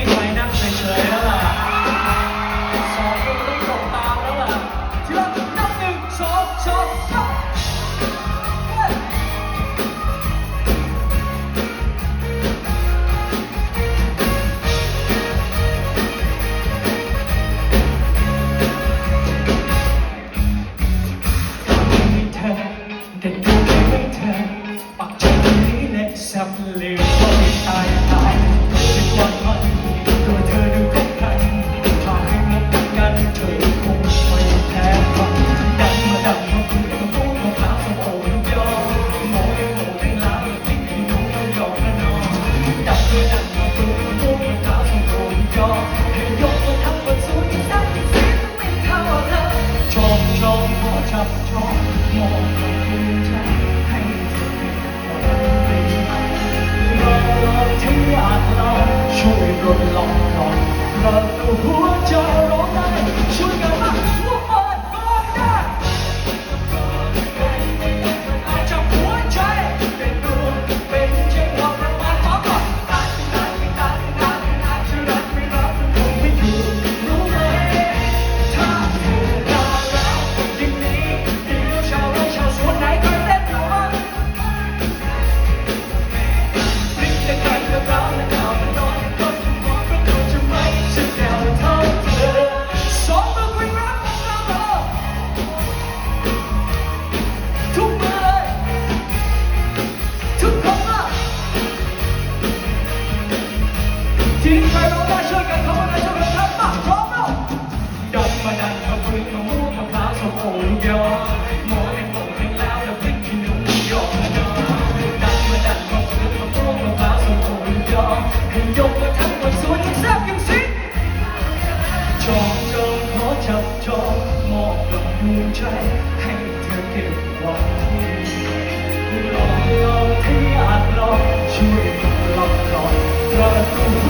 We find out. จะร้องได้ จับจองมอบดอกดวงใจให้เธอเก็บไว้ลองลองที่อาจลองช่วยลองลองกระตุ้น